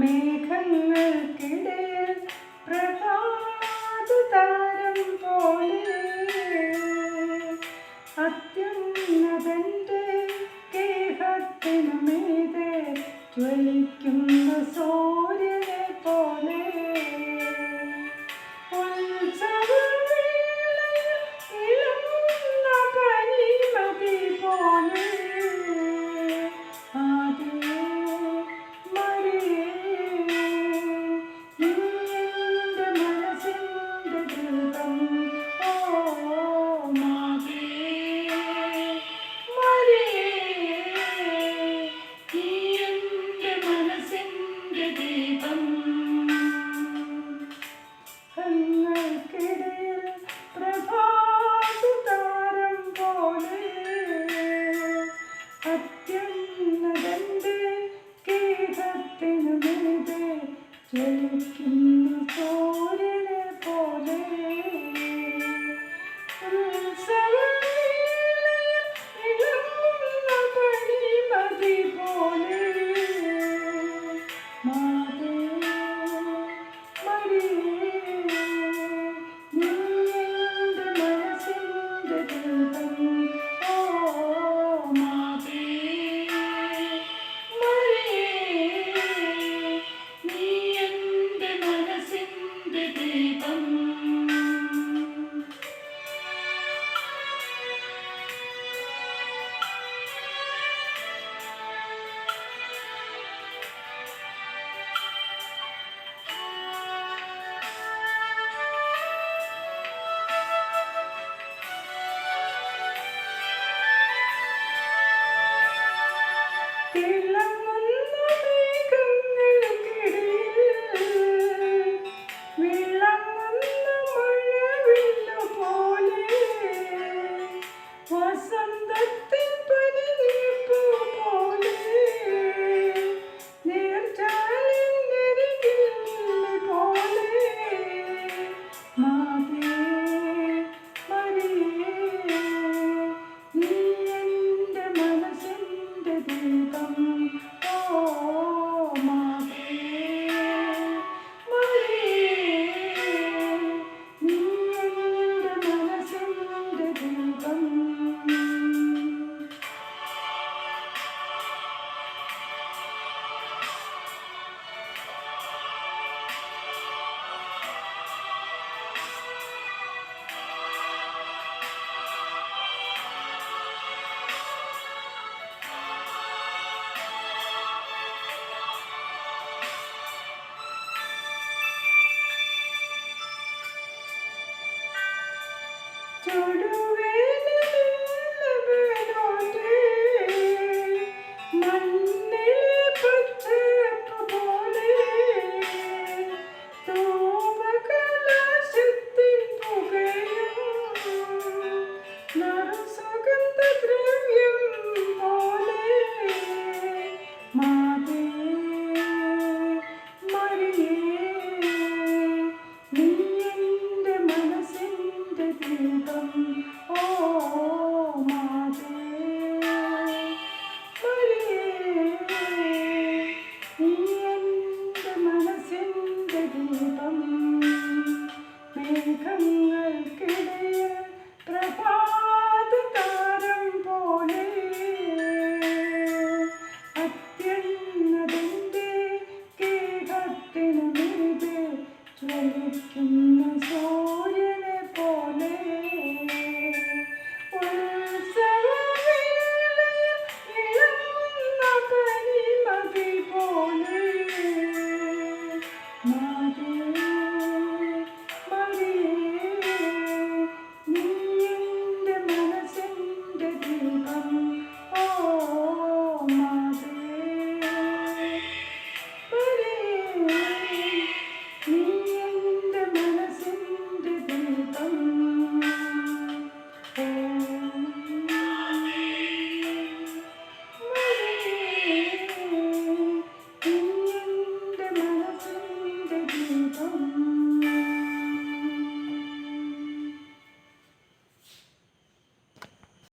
മേഘങ്ങൾക്കിടയിൽ ദീപം. കണ്ണുകൾക്കിടയിൽ പ്രഭാത താരം പോലെ അത്യം Thank you. to do it.